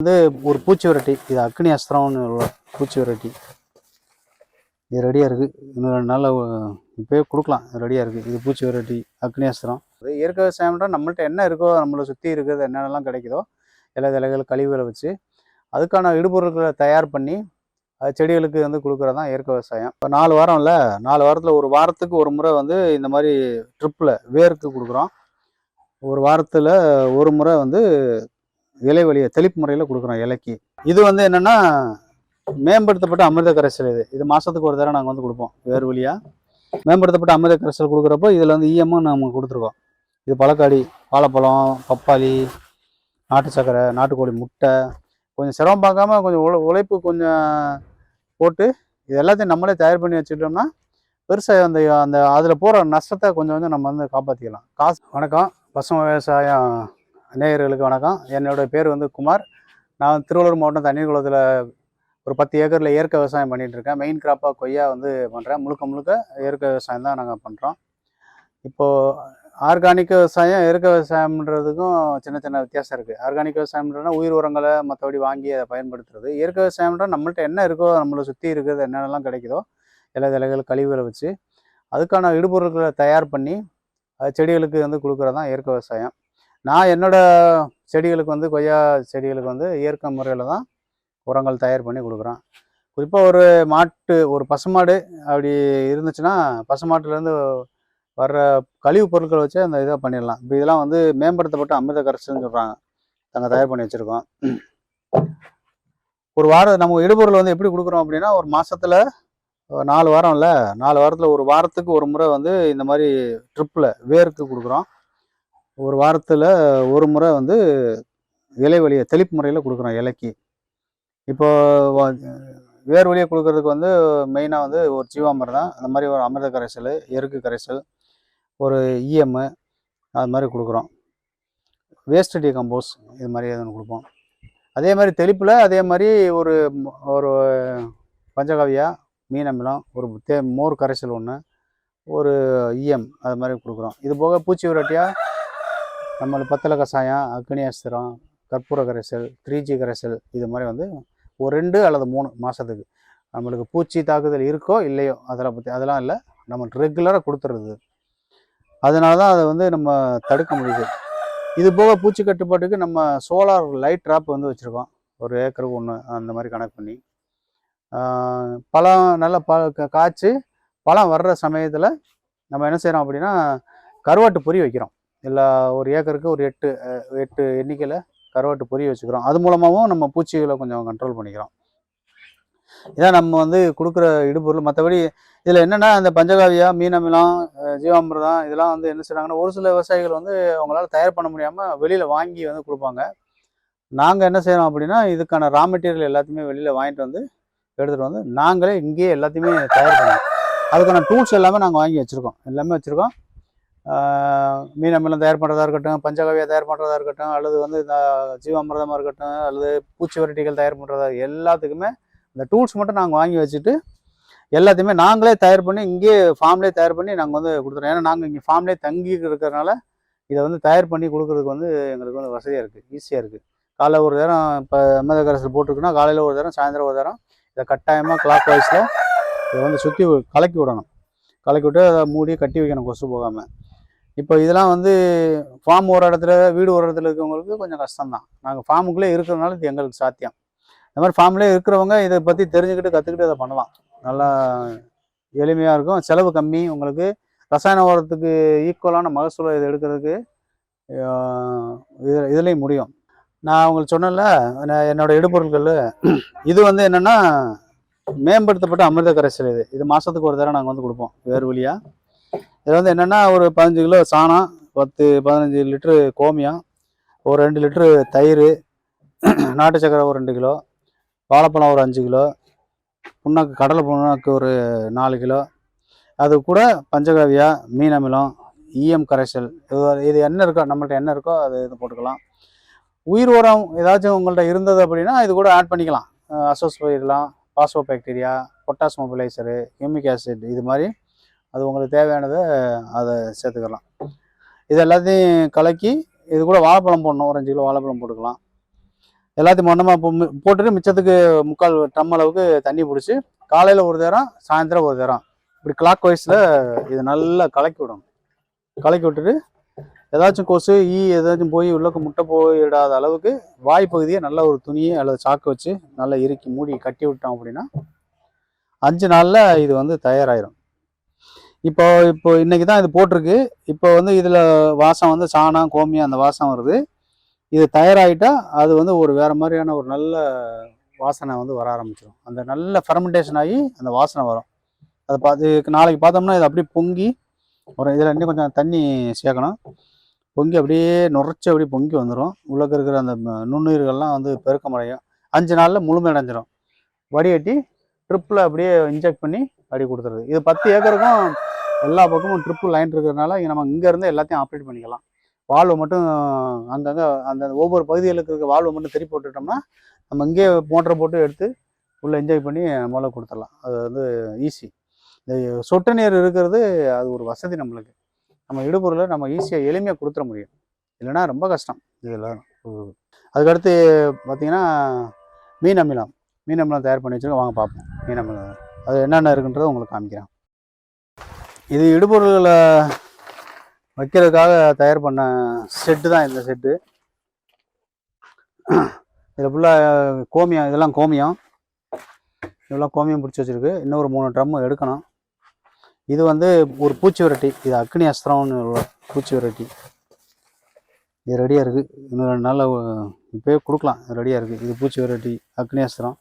வந்து ஒரு பூச்சி விரட்டி. இது அக்னி அஸ்திரம்னு பூச்சி விரட்டி. இது ரெடியாக இருக்குது இன்னும் ரெண்டு நாளில் இப்போயே கொடுக்கலாம். ரெடியாக இருக்குது இது பூச்சி விரட்டி அக்னி அஸ்திரம். இது இயற்கை விவசாயம்ன்ற நம்மள்ட்ட என்ன இருக்கோ நம்மளை சுற்றி இருக்கிறது என்னென்னலாம் கிடைக்குதோ இலை இலைகள் கழிவுகளை வச்சு அதுக்கான இடுபொருட்களை தயார் பண்ணி அது செடிகளுக்கு வந்து கொடுக்குறது தான் இயற்கை விவசாயம். இப்போ நாலு வாரம் இல்லை நாலு வாரத்தில் ஒரு வாரத்துக்கு ஒரு முறை வந்து இந்த மாதிரி ட்ரிப்பில் வேருக்கு கொடுக்குறோம். ஒரு வாரத்தில் ஒரு முறை வந்து இலை வழியை தெளிப்பு முறையில் கொடுக்குறோம் இலைக்கு. இது வந்து என்னென்னா மேம்படுத்தப்பட்ட அமிர்த கரைசல் இது. இது மாதத்துக்கு ஒரு தடவை நாங்கள் வந்து கொடுப்போம் வேறு வழியாக மேம்படுத்தப்பட்ட அமிர்த கரைசல் கொடுக்குறப்போ இதில் வந்து இஎம்மும் நம்ம கொடுத்துருக்கோம். இது பழக்காடி வாழைப்பழம் பப்பாளி நாட்டு சர்க்கரை நாட்டுக்கோழி முட்டை கொஞ்சம் சிரமம் பார்க்காம கொஞ்சம் உழ உழைப்பு கொஞ்சம் போட்டு இது எல்லாத்தையும் நம்மளே தயார் பண்ணி வச்சுக்கிட்டோம்னா பெருசாக அந்த அந்த அதில் போகிற நஷ்டத்தை கொஞ்சம் கொஞ்சம் நம்ம வந்து காப்பாற்றிக்கலாம் காசு வணக்கம். பசுமை விவசாயம் நேயர்களுக்கு வணக்கம். என்னோட பேர் வந்து குமார். நான் திருவள்ளூர் மாவட்டம் தண்ணீர் குளத்தில் ஒரு பத்து ஏக்கரில் இயற்கை விவசாயம் பண்ணிகிட்ருக்கேன் மெயின் கிராப்பாக கொய்யா வந்து பண்ணுறேன் முழுக்க முழுக்க இயற்கை விவசாயம் தான் நாங்கள் பண்ணுறோம் இப்போது ஆர்கானிக் விவசாயம் இயற்கை விவசாயம்ன்றதுக்கும் சின்ன சின்ன வித்தியாசம் இருக்குது ஆர்கானிக் விவசாயம்ன்றதுனா உயிர் உரங்களை மற்றபடி வாங்கி அதை பயன்படுத்துறது. இயற்கை விவசாயம்ன்ற நம்மள்ட்ட என்ன இருக்கோ நம்மளை சுற்றி இருக்கிறது என்னென்னலாம் கிடைக்குதோ இலை இலைகள் கழிவுகளை வச்சு அதுக்கான இடுபொருட்களை தயார் பண்ணி அது செடிகளுக்கு வந்து கொடுக்குறது தான் இயற்கை விவசாயம். நான் என்னோட செடிகளுக்கு வந்து கொய்யா செடிகளுக்கு வந்து இயற்கை முறையில் தான் உரங்கள் தயார் பண்ணி கொடுக்குறோம் குறிப்பாக ஒரு மாட்டு ஒரு பசுமாடு அப்படி இருந்துச்சுன்னா பசுமாட்டுலேருந்து வர்ற கழிவுப் பொருட்களை வச்சு அந்த இதை பண்ணிடலாம். இப்போ இதெல்லாம் வந்து மேம்படுத்தப்பட்ட அமிர்த கரைசல்னு சொல்கிறாங்க நாங்கள் தயார் பண்ணி வச்சுருக்கோம். ஒரு வாரம் நம்ம இடுபொருள் வந்து எப்படி கொடுக்குறோம் அப்படின்னா ஒரு மாதத்தில் நாலு வாரம் இல்லை நாலு வாரத்தில் ஒரு வாரத்துக்கு ஒரு முறை வந்து இந்த மாதிரி ட்ரிப்பில் வேருக்கு கொடுக்குறோம். ஒரு வாரத்தில் ஒரு முறை வந்து இலை வழியை தெளிப்பு முறையில் கொடுக்குறோம் இலைக்கு. இப்போ வேர் வழியை கொடுக்கறதுக்கு வந்து மெயினாக வந்து ஒரு ஜீவாமிர்தம் தான் அந்த மாதிரி ஒரு அமிர்த கரைசல் எருக்கு கரைசல் ஒரு இஎம்மு அது மாதிரி கொடுக்குறோம். வேஸ்ட் டீகம்போஸ் இது மாதிரி எதுவும் கொடுப்போம். அதே மாதிரி தெளிப்பில் அதே மாதிரி ஒரு ஒரு பஞ்சகவியா மீன் அமிலம் ஒரு தே மோர் கரைசல் ஒன்று ஒரு இஎம் அது மாதிரி கொடுக்குறோம். இது போக பூச்சி விரட்டியாக நம்மளுக்கு பத்தலை கஷாயம் அக்னி அஸ்திரம் கற்பூர கரைசல் த்ரீ ஜி கரைசல் இது மாதிரி வந்து ஒரு ரெண்டு அல்லது மூணு மாதத்துக்கு நம்மளுக்கு பூச்சி தாக்குதல் இருக்கோ இல்லையோ அதெல்லாம் பற்றி அதெல்லாம் இல்லை. நம்ம ரெகுலராக கொடுத்துருது அதனால தான் அதை வந்து நம்ம தடுக்க முடியுது. இது போக பூச்சி கட்டுப்பாட்டுக்கு நம்ம சோலார் லைட் ட்ராப் வந்து வச்சுருக்கோம். ஒரு ஏக்கருக்கு ஒன்று அந்த மாதிரி கணக்கு பண்ணி. பழம் நல்லா ப காய்ச்சி பழம் வர்ற சமயத்தில் நம்ம என்ன செய்கிறோம் அப்படின்னா கருவாட்டு பொரி வைக்கிறோம். எல்லா ஒரு ஏக்கருக்கு ஒரு எட்டு எட்டு எண்ணிக்கையில் கருவாட்டு பொரிய வச்சுக்கிறோம். அது மூலமாகவும் நம்ம பூச்சிகளை கொஞ்சம் கண்ட்ரோல் பண்ணிக்கிறோம். இதான் நம்ம வந்து கொடுக்குற இடுபொருள். மற்றபடி இதில் என்னென்னா இந்த பஞ்சகாவியா மீனமிலம் ஜீவாமிரதம் ஜீவாமிர்தம் இதெல்லாம் வந்து என்ன செய்கிறாங்கன்னா ஒரு சில விவசாயிகள் வந்து அவங்களால தயார் பண்ண முடியாமல் வெளியில் வாங்கி வந்து கொடுப்பாங்க. நாங்கள் என்ன செய்கிறோம் அப்படின்னா இதுக்கான ரா மெட்டீரியல் எல்லாத்தையுமே வெளியில் வாங்கிட்டு வந்து எடுத்துகிட்டு வந்து நாங்களே இங்கேயே எல்லாத்தையுமே தயார் பண்ணுவோம் அதுக்கான டூல்ஸ் எல்லாமே நாங்கள் வாங்கி வச்சுருக்கோம். எல்லாமே வச்சுருக்கோம். மீன் அமிலம் தயார் பண்ணுறதா இருக்கட்டும் பஞ்சகவியா தயார் பண்ணுறதா இருக்கட்டும் அல்லது வந்து இந்த ஜீவாமிரதமாக இருக்கட்டும் அல்லது பூச்சி வரட்டிகள் தயார் பண்ணுறதா எல்லாத்துக்குமே இந்த டூல்ஸ் மட்டும் நாங்கள் வாங்கி வச்சுட்டு எல்லாத்தையுமே நாங்களே தயார் பண்ணி இங்கேயே ஃபார்ம்லேயே தயார் பண்ணி நாங்கள் வந்து கொடுத்துறோம். ஏன்னா நாங்கள் இங்கே ஃபார்ம்லேயே தங்கி இருக்கிறதுனால இதை வந்து தயார் பண்ணி கொடுக்குறதுக்கு வந்து எங்களுக்கு வந்து வசதியாக இருக்குது ஈஸியாக இருக்குது காலைல ஒரு நேரம் இப்போ அமிர்த கரைசல் போட்டிருக்குன்னா காலையில் ஒரு நேரம் சாயந்தரம் ஒரு தரம் இதை கட்டாயமாக கிளாக் வைஸில் இதை வந்து சுற்றி கலக்கி விடணும். கலக்கி விட்டு அதை மூடி கட்டி வைக்கணும் கொசு போகாமல் இப்போ இதெல்லாம் வந்து ஃபார்ம் ஒரு இடத்துல வீடு ஒரு இடத்துல இருக்கவங்களுக்கு கொஞ்சம் கஷ்டம்தான். நாங்கள் ஃபார்முக்குள்ளே இருக்கிறதுனால இது எங்களுக்கு சாத்தியம். இந்த மாதிரி ஃபார்ம்லேயே இருக்கிறவங்க இதை பற்றி தெரிஞ்சுக்கிட்டு கற்றுக்கிட்டு அதை பண்ணலாம். நல்லா எளிமையாக இருக்கும். செலவு கம்மி. உங்களுக்கு ரசாயன உரத்துக்கு ஈக்குவலான மகசூலை இதை எடுக்கிறதுக்கு இது இதுலேயும் முடியும். நான் உங்களுக்கு சொன்னேன்ல நான் என்னோட இடுபொருட்கள் இது வந்து என்னென்னா மேம்படுத்தப்பட்ட அமிர்த கரைசல் இது. இது மாதத்துக்கு ஒரு தடவை நாங்கள் வந்து கொடுப்போம். வேறு வழியாக இதில் வந்து என்னென்னா ஒரு பதினஞ்சு கிலோ சாணம் பத்து பதினஞ்சு லிட்ரு கோமியம் ஒரு ரெண்டு லிட்ரு தயிர் நாட்டு சக்கரை ஒரு ரெண்டு கிலோ வாழைப்பழம் ஒரு அஞ்சு கிலோ புண்ணாக்கு கடலை புண்ணாக்கு ஒரு நாலு கிலோ. அது கூட பஞ்சகாவியா மீன் அமிலம் ஈயம் கரைசல் இது இது என்ன இருக்கோ நம்மள்ட்ட என்ன இருக்கோ அது இது போட்டுக்கலாம். உயிர் உரம் ஏதாச்சும் உங்கள்கிட்ட இருந்தது அப்படின்னா இது கூட ஆட் பண்ணிக்கலாம். அசோஸ் போயிடலாம் phospho bacteria potash mobiliser humic acid இது மாதிரி அது உங்களுக்கு தேவையானதை அதை சேர்த்துக்கலாம். இது எல்லாத்தையும் கலக்கி இது கூட வாழைப்பழம் போடணும். ஒரு அஞ்சு கிலோ வாழைப்பழம் போட்டுக்கலாம். எல்லாத்தையும் மொன்னமாக போட்டுட்டு மிச்சத்துக்கு முக்கால் டம் அளவுக்கு தண்ணி பிடிச்சி காலையில் ஒரு தேரம் சாயந்தரம் ஒரு தேரம். இப்படி கிளாக் வைஸில் இது நல்லா கலக்கி விடணும். கலக்கி விட்டுட்டு ஏதாச்சும் கொசு ஈ ஏதாச்சும் போய் உள்ளக்கு முட்டை போயிடாத அளவுக்கு வாய் பகுதியை நல்ல ஒரு துணியை அல்லது சாக்கு வச்சு நல்லா இறுக்கி மூடி கட்டி விட்டோம் அப்படின்னா அஞ்சு நாளில் இது வந்து தயாராயிரும். இப்போ இப்போ இன்னைக்கு தான் இது போட்டிருக்கு. இப்போ வந்து இதில் வாசம் வந்து சாணம் கோமியம் அந்த வாசம் வருது. இது தயாராகிட்டால் அது வந்து ஒரு வேறு மாதிரியான ஒரு நல்ல வாசனை வந்து வர ஆரம்பிச்சிடும் அந்த நல்ல ஃபெர்மெண்டேஷன் ஆகி அந்த வாசனை வரும். அதை பார்த்து நாளைக்கு பார்த்தோம்னா இது அப்படியே பொங்கி ஒரு இதில் இன்னும் கொஞ்சம் தண்ணி சேர்க்கணும். பொங்கி அப்படியே நுரைச்சி அப்படியே பொங்கி வந்துடும் உள்ளக்க இருக்கிற அந்த நுண்ணுயிர்கள்லாம் வந்து பெருக்கமடையும் அஞ்சு நாளில் முழுமையடைஞ்சிரும் வடிகட்டி ட்ரிப்பில் அப்படியே இன்ஜெக்ட் பண்ணி அடி கொடுத்துருது. இது பத்து ஏக்கருக்கும் எல்லா பக்கமும் ட்ரிப்பு லைன் இருக்கிறதுனால இங்கே நம்ம இங்கேருந்து எல்லாத்தையும் ஆப்ரேட் பண்ணிக்கலாம். வால்வு மட்டும் அங்கங்கே அந்த ஒவ்வொரு பகுதிகளுக்கு இருக்க வால்வு மட்டும் திருப்பி போட்டுட்டோம்னா நம்ம இங்கேயே மோட்டரை போட்டு எடுத்து உள்ளே என்ஜாய் பண்ணி முதல்ல கொடுத்துடலாம். அது வந்து ஈஸி இந்த சொட்டு நீர் இருக்கிறது அது ஒரு வசதி நம்மளுக்கு. நம்ம இடுபொருளை நம்ம ஈஸியாக எளிமையாக கொடுத்துட முடியும். இல்லைன்னா ரொம்ப கஷ்டம். இதெல்லாம் அதுக்கடுத்து பார்த்தீங்கன்னா மீன் அமிலம். மீன் அமிலம் தயார் பண்ணி வச்சுருக்கோம். வாங்க பார்ப்போம் மீன் அமிலம். அது என்னென்ன இருக்குன்றதை உங்களுக்கு காமிக்கிறேன். இது இடுபொருள்களை வைக்கிறதுக்காக தயார் பண்ண செட்டு தான் இந்த செட்டு இதில் ஃபுல்லாக கோமியம் இதெல்லாம் கோமியம். இதெல்லாம் கோமியம் பிடிச்சி வச்சிருக்கு. ஒரு மூணு ட்ரம் எடுக்கணும். இது வந்து ஒரு பூச்சி விரட்டி. இது அக்னி அஸ்திரம்னு உள்ள பூச்சி விரட்டி. இது ரெடியாக இருக்குது இன்னும் ரெண்டு நாளில் இப்போயே கொடுக்கலாம். ரெடியாக இருக்குது இது பூச்சி விரட்டி அக்னி அஸ்திரம்.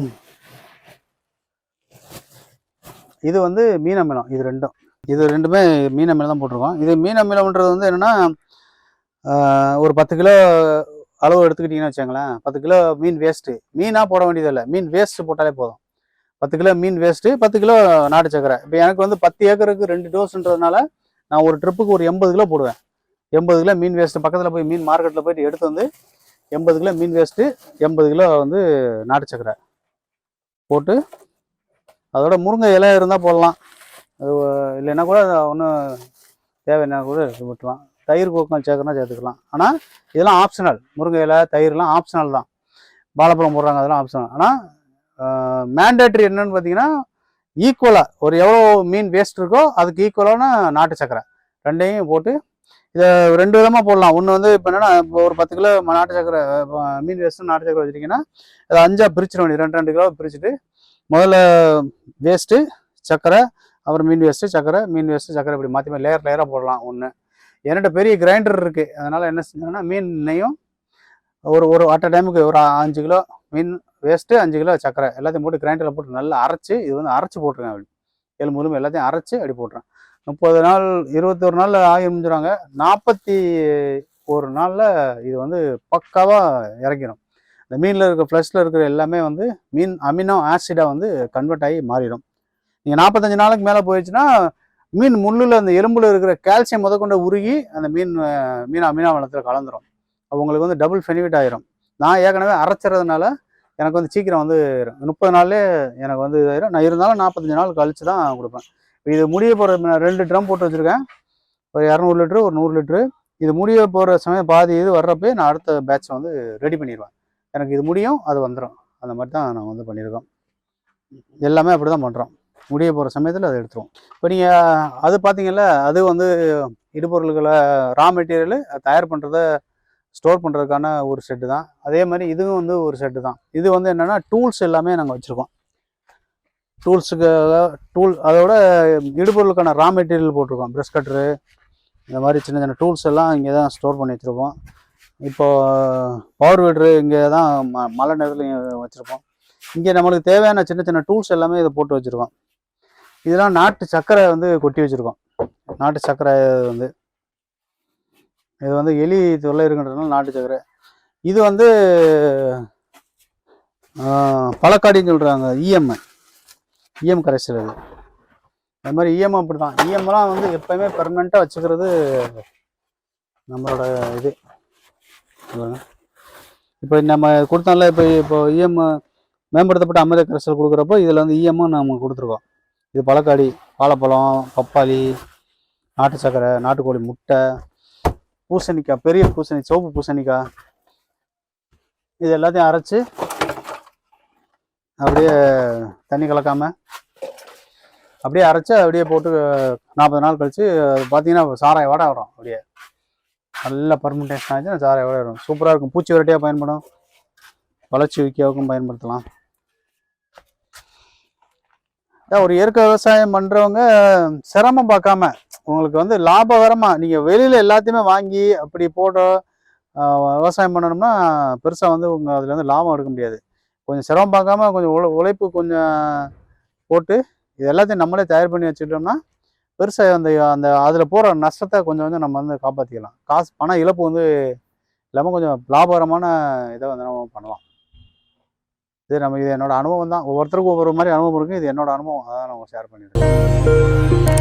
ம். இது வந்து மீன் அமிலம் இது ரெண்டும். இது ரெண்டுமே மீன் அமிலம் தான் போட்டிருக்கோம். இது மீன் அமிலம்ன்றது வந்து என்னென்னா ஒரு பத்து கிலோ அளவு எடுத்துக்கிட்டிங்கன்னு வச்சுங்களேன் பத்து கிலோ மீன் வேஸ்ட்டு மீனாக போட வேண்டியதில்லை. மீன் வேஸ்ட்டு போட்டாலே போதும். பத்து கிலோ மீன் வேஸ்ட்டு பத்து கிலோ நாட்டு சக்கரை இப்போ எனக்கு வந்து பத்து ஏக்கருக்கு ரெண்டு டோஸ்ன்றதுனால நான் ஒரு ட்ரிப்புக்கு ஒரு எண்பது கிலோ போடுவேன். எண்பது கிலோ மீன் வேஸ்ட்டு பக்கத்தில் போய் மீன் மார்க்கெட்டில் போயிட்டு எடுத்து வந்து எண்பது கிலோ மீன் வேஸ்ட்டு எண்பது கிலோ வந்து நாட்டு சக்கரை போட்டு அதோட முருங்கை இலை இருந்தால் போடலாம். அது இல்லைன்னா கூட ஒன்றும் தேவைன்னா கூட எடுத்து விட்டுலாம். தயிர் கோக்கம் சேர்க்கணும் சேர்த்துக்கலாம். ஆனால் இதெல்லாம் ஆப்ஷனல் முருங்கை இலை தயிர்லாம் ஆப்ஷனல் தான். வாழைப்பழம் போடுறாங்க அதெல்லாம் ஆப்ஷனல் ஆனால் மேண்டேட்ரி என்னன்னு பார்த்தீங்கன்னா ஈக்குவலாக ஒரு எவ்வளோ மீன் வேஸ்ட் இருக்கோ அதுக்கு ஈக்குவலான நாட்டு சக்கரை. ரெண்டையும் போட்டு இதை ரெண்டு விதமாக போடலாம். ஒன்று வந்து இப்போ என்னென்னா இப்போ ஒரு பத்து கிலோ ம- நாட்டு சக்கரை மீன் வேஸ்ட்டு நாட்டு சக்கரை வச்சிட்டிங்கன்னா அதை அஞ்சா பிரிச்சிட வேண்டியது. ரெண்டு ரெண்டு கிலோ பிரிச்சுட்டு முதல்ல வேஸ்ட்டு சக்கரை அப்புறம் மீன் வேஸ்ட்டு சக்கரை மீன் வேஸ்ட்டு சக்கரை இப்படி மாற்றி மாற்றி லேயர் லேயராக போடலாம் ஒன்று என்கிட்ட பெரிய கிரைண்டர் இருக்குது அதனால் என்ன செஞ்சேன்னா மீனையும் ஒரு ஒரு அட் டைமுக்கு ஒரு அஞ்சு கிலோ மீன் வேஸ்ட்டு அஞ்சு கிலோ சக்கரை எல்லாத்தையும் போட்டு கிரைண்டரில் போட்டு நல்லா அரைச்சி இது வந்து அரைச்சி போட்டுருக்கேன் அப்படி. எலும்பு எல்லாத்தையும் அரைச்சி அப்படி போட்டுறேன். முப்பது நாள் இருபத்தொரு நாளில் ஆகி முடிஞ்சிடுவாங்க நாற்பத்தி ஒரு நாளில் இது வந்து பக்காவாக இறக்கிடும் இந்த மீனில் இருக்கிற ஃப்ளஷில் இருக்கிற எல்லாமே வந்து மீன் அமினோ ஆசிடாக வந்து கன்வெர்ட் ஆகி மாறிடும். நீங்கள் நாற்பத்தஞ்சு நாளுக்கு மேலே போயிடுச்சுன்னா மீன் முள்ளில் அந்த எலும்பில் இருக்கிற கால்சியம் முதற்கொண்டு உருகி அந்த மீன் மீன் அமினோ வளத்தில் கலந்துரும். அவங்களுக்கு வந்து டபுள் பெனிஃபிட் ஆயிரும். நான் ஏற்கனவே அரைச்சிறதுனால எனக்கு வந்து சீக்கிரம் வந்து முப்பது நாள்லேயே எனக்கு வந்து இதாயிரும். நான் இருந்தாலும் நாற்பத்தஞ்சு நாள் கழிச்சு தான் கொடுப்பேன். இது முடிய போகிற ரெண்டு ட்ரம் போட்டு வச்சுருக்கேன். ஒரு இரநூறு லிட்ரு ஒரு நூறு லிட்ரு இது முடிய போகிற சமயம் பாதி இது வர்றப்பே நான் அடுத்த பேட்ச் வந்து ரெடி பண்ணிடுவேன் எனக்கு இது முடியும் அது வந்துடும் அந்த மாதிரி தான் நாங்கள் வந்து பண்ணியிருக்கோம். எல்லாமே அப்படி தான் பண்ணுறோம் முடிய போகிற சமயத்தில் அதை எடுத்துருவோம். இப்போ நீங்கள் அது பார்த்தீங்கல்ல அது வந்து இடுபொருள்களை ரா மெட்டீரியலு தயார் பண்ணுறத ஸ்டோர் பண்ணுறதுக்கான ஒரு செட்டு தான். அதே மாதிரி இதுவும் வந்து ஒரு செட்டு தான். இது வந்து என்னென்னா டூல்ஸ் எல்லாமே நாங்கள் வச்சுருக்கோம். டூல்ஸுக்கு டூல் அதோட இடுபொருளுக்கான ரா மெட்டீரியல் போட்டிருக்கோம். ப்ரெஷ் கட்டரு இந்த மாதிரி சின்ன சின்ன டூல்ஸ் எல்லாம் இங்கே தான் ஸ்டோர் பண்ணி வச்சுருப்போம் இப்போ பவர் வீட்ரு இங்கே தான் ம மழை நேரத்தில் வச்சுருப்போம். இங்கே நம்மளுக்கு தேவையான சின்ன சின்ன டூல்ஸ் எல்லாமே இதை போட்டு வச்சுருக்கோம். இதெல்லாம் நாட்டு சர்க்கரை வந்து கொட்டி வச்சுருக்கோம். நாட்டு சர்க்கரை வந்து. இது வந்து எலி தொல்லை இருக்கின்றதுனால நாட்டு சக்கரை. இது வந்து பழக்காடின்னு சொல்கிறாங்க இஎம்ஐ இஎம் கரைசல் அது. அது மாதிரி இஎம் அப்படி தான் இஎம்லாம் வந்து எப்போயுமே பெர்மனெண்ட்டாக வச்சுக்கிறது நம்மளோட இது. இப்போ நம்ம கொடுத்தோம்ல இப்போ இப்போ இஎம் மேம்படுத்தப்பட்ட அமிர்த கரைசல் கொடுக்குறப்போ இதில் வந்து இஎம்மும் நம்ம கொடுத்துருக்கோம். இது பழக்காடி வாழைப்பழம் பப்பாளி நாட்டு சர்க்கரை நாட்டுக்கோழி முட்டை பூசணிக்காய் பெரிய பூசணி சிவப்பு பூசணிக்காய். இது எல்லாத்தையும் அரைச்சி அப்படியே தண்ணி கலக்காமல் அப்படியே அரைச்சி அப்படியே போட்டு நாற்பது நாள் கழித்து பார்த்தீங்கன்னா சாராய வடை வரும் அப்படியே. நல்ல பர்மெண்டேஷன் ஆச்சு. சாரை எவ்வளோ வரும்? சூப்பராக இருக்கும். பூச்சி வரட்டியாக பயன்படும். வளர்ச்சி விற்காவுக்கும் பயன்படுத்தலாம். ஒரு இயற்கை விவசாயம் பண்ணுறவங்க சிரமம் பார்க்காம உங்களுக்கு வந்து லாபகரமாக நீங்கள் வெளியில் எல்லாத்தையுமே வாங்கி அப்படி போட்டு விவசாயம் பண்ணணும்னா பெருசாக வந்து உங்கள் அதில் வந்து லாபம் எடுக்க முடியாது. கொஞ்சம் சிரமம் பார்க்காம கொஞ்சம் உழைப்பு கொஞ்சம் போட்டு இது எல்லாத்தையும் நம்மளே தயார் பண்ணி வச்சுக்கிட்டோம்னா பெருசாக அந்த அந்த அதில் போகிற நஷ்டத்தை கொஞ்சம் கொஞ்சம் நம்ம வந்து காப்பாற்றிக்கலாம் காசு பண இழப்பு வந்து இல்லாமல் கொஞ்சம் லாபகரமான இதை வந்து நம்ம பண்ணலாம். இது நம்ம இது என்னோட அனுபவம் தான் ஒவ்வொருத்தருக்கும் ஒவ்வொரு மாதிரி அனுபவம் இருக்குது இது என்னோட அனுபவம். அதான் நான் ஷேர் பண்ணிடுறேன்